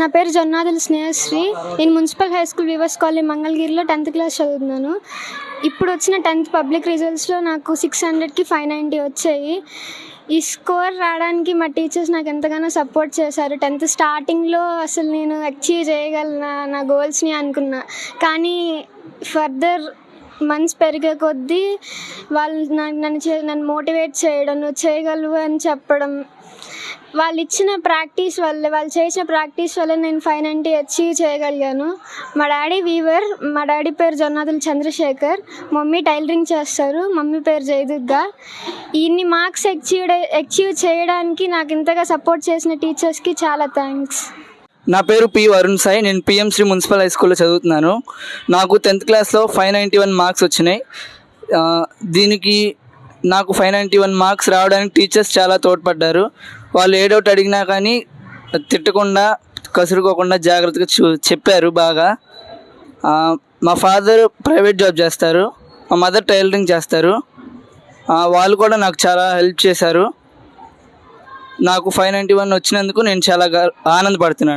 నా పేరు జొన్నాదుల స్నేహశ్రీ. నేను municipal high school weavers college మంగళగిరిలో టెన్త్ క్లాస్ చదువుతున్నాను. ఇప్పుడు వచ్చిన టెన్త్ పబ్లిక్ రిజల్ట్స్లో నాకు సిక్స్ హండ్రెడ్కి ఫైవ్ నైంటీ వచ్చాయి. ఈ స్కోర్ రావడానికి మా టీచర్స్ నాకు ఎంతగానో సపోర్ట్ చేశారు. టెన్త్ స్టార్టింగ్లో అసలు నేను అచీవ్ చేయగలనా నా గోల్స్ని అనుకున్నా. కానీ ఫర్దర్ మంత్స్ పెరిగే కొద్దీ వాళ్ళు నన్ను చే నన్ను మోటివేట్ చేయడం నువ్వు చేయగలవు అని చెప్పడం వాళ్ళు ఇచ్చిన ప్రాక్టీస్ వల్ల వాళ్ళు చేసిన ప్రాక్టీస్ వల్ల నేను ఫైవ్ నైంటీ అచీవ్ చేయగలిగాను. మా డాడీ వీవర్ మా డాడీ పేరు జొన్నాదుల చంద్రశేఖర్. మమ్మీ టైలరింగ్ చేస్తారు మమ్మీ పేరు జయదుర్గా. ఇన్ని మార్క్స్ అచీవ్ అచీవ్ చేయడానికి నాకు ఇంతగా సపోర్ట్ చేసిన టీచర్స్కి చాలా థ్యాంక్స్ నా పేరు పి వరుణ్ సాయి నేను పిఎంశ్రీ మున్సిపల్ హై స్కూల్లో చదువుతున్నాను. నాకు టెన్త్ క్లాస్లో ఫైవ్ నైంటీ వన్ మార్క్స్ వచ్చినాయి. దీనికి నాకు ఫైవ్ నైంటీ వన్ మార్క్స్ రావడానికి టీచర్స్ చాలా తోడ్పడ్డారు. వాళ్ళు ఏ డౌట్ అడిగినా కానీ తిట్టకుండా కసురుకోకుండా జాగ్రత్తగా చూ చెప్పారు బాగా. మా ఫాదర్ ప్రైవేట్ జాబ్ చేస్తారు మా మదర్ టైలరింగ్ చేస్తారు. వాళ్ళు కూడా నాకు చాలా హెల్ప్ చేశారు. నాకు ఫైవ్ నైంటీ వన్ వచ్చినందుకు నేను చాలా ఆనందపడుతున్నాను.